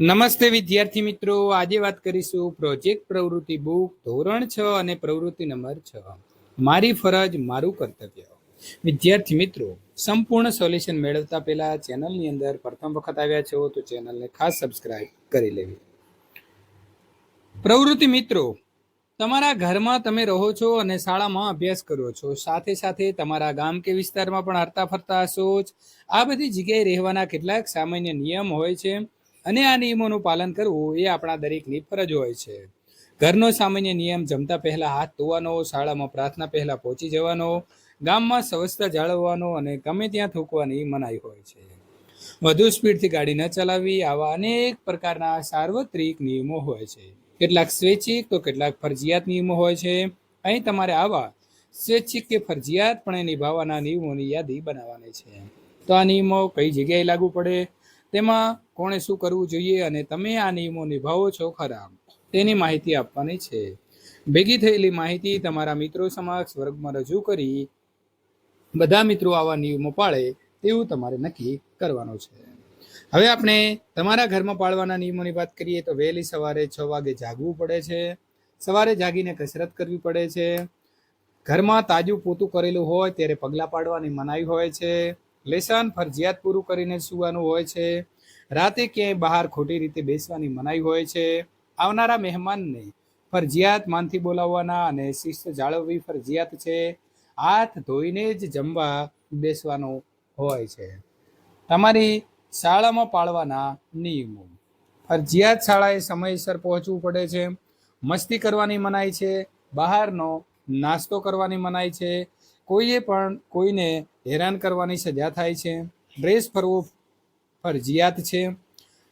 નમસ્તે વિદ્યાર્થી મિત્રો. આજે વાત કરીશું પ્રોજેક્ટ પ્રવૃત્તિ બુક ધોરણ છ અને પ્રવૃત્તિ નંબર છ. મારી ફરજ, મારું કર્તવ્ય. વિદ્યાર્થી મિત્રો, સંપૂર્ણ સોલ્યુશન મેળવતા પહેલા ચેનલની અંદર પ્રથમ વખત આવ્યા છો તો ચેનલને ખાસ સબસ્ક્રાઇબ કરી લેવી. પ્રવૃત્તિ મિત્રો, તમારા ઘરમાં તમે રહો છો અને શાળામાં અભ્યાસ કરો છો. સાથે સાથે તમારા ગામ કે વિસ્તારમાં પણ હરતા ફરતા હશો આ બધી જગ્યાએ રહેવાના કેટલાક સામાન્ય નિયમ હોય છે. અને આ નિયમોનું પાલન કરવું એ આપણા દરેકની ફરજ હોય છે. ઘરનો સામાન્ય નિયમ, જમતા પહેલા હાથ ધોવાનો, શાળામાં પ્રાર્થના પહેલા પહોંચી જવાનો, ગામમાં સ્વચ્છતા જાળવવાનો અને ગમે ત્યાં થૂકવાની મનાઈ હોય છે. વધુ સ્પીડથી ગાડી ન ચલાવવી આવા અનેક પ્રકારના સાર્વત્રિક નિયમો હોય છે. કેટલાક સ્વૈચ્છિક તો કેટલાક ફરજિયાત નિયમો હોય છે. અહીં તમારે આવા સ્વૈચ્છિક કે ફરજિયાતપણે નિભાવવાના નિયમોની યાદી બનાવવાની છે. તો આ નિયમો કઈ જગ્યાએ લાગુ પડે? તેમાં કોણે શું કરવું જોઈએ અને તમે આ નિયમો નિભાવો છો ખરા? તેની માહિતી આપવાની છે. ભેગી થયેલી માહિતી તમારા મિત્રો સમક્ષ વર્ગમાં રજૂ કરી બધા મિત્રો આવા નિયમો પાળે તેવું તમારે નક્કી કરવાનું છે. હવે આપણે તમારા ઘરમાં પાળવાના નિયમોની વાત કરીએ તો વહેલી સવારે છ વાગે જાગવું પડે છે. સવારે જાગીને કસરત કરવી પડે છે. ઘરમાં તાજું પોતું કરેલું હોય ત્યારે પગલાં પાડવાની મનાઈ હોય છે. લેસન ફરજિયાત પૂરું કરીને સૂવાનું હોય છે. રાતે ક્યાંય બહાર ખોટી રીતે બેસવાની મનાઈ હોય છે. આવનારા મહેમાનને ફરજિયાત માનથી બોલાવવાના અને શિસ્ત જાળવવી ફરજિયાત છે. હાથ ધોઈને જ જમવા બેસવાનું હોય છે. તમારી શાળામાં પાળવાના નિયમો. ફરજિયાત શાળાએ સમયસર પહોંચવું પડે છે. મસ્તી કરવાની મનાઈ છે. બહારનો નાસ્તો કરવાની મનાઈ છે. કોઈએ પણ કોઈને હેરાન કરવાની સજા થાય છે. ડ્રેસ ફરવો ફરજિયાત છે.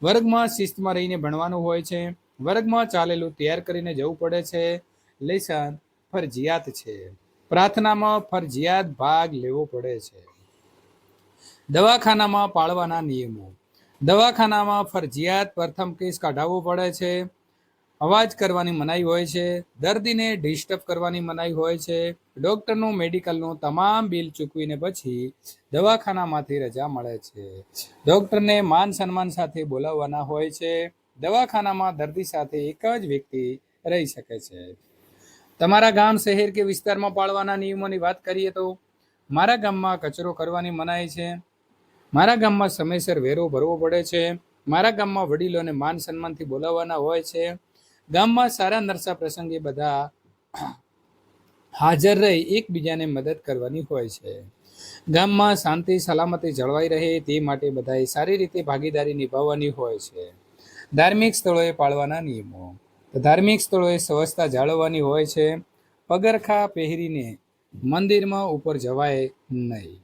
વર્ગમાં શિસ્તમાં રહીને ભણવાનું હોય છે. વર્ગમાં ચાલેલું તૈયાર કરીને જવું પડે છે. લેસન ફરજિયાત છે. પ્રાર્થનામાં ફરજિયાત ભાગ લેવો પડે છે. દવાખાનામાં પાળવાના નિયમો. દવાખાનામાં ફરજિયાત પ્રથમ કેસ કાઢાવવો પડે છે. અવાજ કરવાની મનાઈ હોય છે, દર્દીને ડિસ્ટર્બ કરવાની મનાઈ હોય છે ડૉક્ટરનું મેડિકલનું તમામ બિલ ચૂકવીને પછી દવાખાનામાંથી રજા મળે છે. ડૉક્ટરને માન સન્માન સાથે બોલાવવાના હોય છે, દવાખાનામાં દર્દી સાથે એક જ વ્યક્તિ રહી શકે છે. તમારા ગામ, શહેર કે વિસ્તારમાં પાળવાના નિયમોની વાત કરીએ તો મારા ગામમાં કચરો કરવાની મનાઈ છે. મારા ગામમાં સમયસર વેરો ભરવો પડે છે. મારા ગામમાં વડીલોને માન સન્માનથી બોલાવવાના હોય છે. ગામમાં સારા નરસા પ્રસંગે બધા હાજર રહી એકબીજાને મદદ કરવાની હોય છે. ગામમાં શાંતિ, સલામતી જળવાઈ રહે તે માટે બધાએ સારી રીતે ભાગીદારી નિભાવવાની હોય છે. ધાર્મિક સ્થળોએ પાળવાના નિયમો. ધાર્મિક સ્થળોએ સ્વચ્છતા જાળવવાની હોય છે. પગરખા પહેરીને મંદિરમાં ઉપર જવાય નહીં.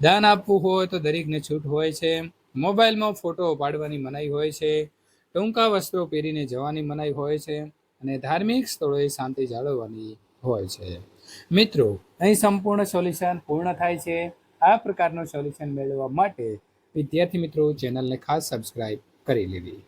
દાન આપવું હોય તો દરેકને છૂટ હોય છે. મોબાઈલમાં ફોટો પાડવાની મનાઈ હોય છે. ટૂંકા વસ્ત્રો પહેરીને જવાની મનાઈ હોય છે અને ધાર્મિક સ્થળોએ શાંતિ જાળવવાની હોય છે. મિત્રો, અહીં સંપૂર્ણ સોલ્યુશન પૂર્ણ થાય છે. આ પ્રકારનું સોલ્યુશન મેળવવા માટે વિદ્યાર્થી મિત્રો ચેનલને ખાસ સબસ્ક્રાઇબ કરી લેવી.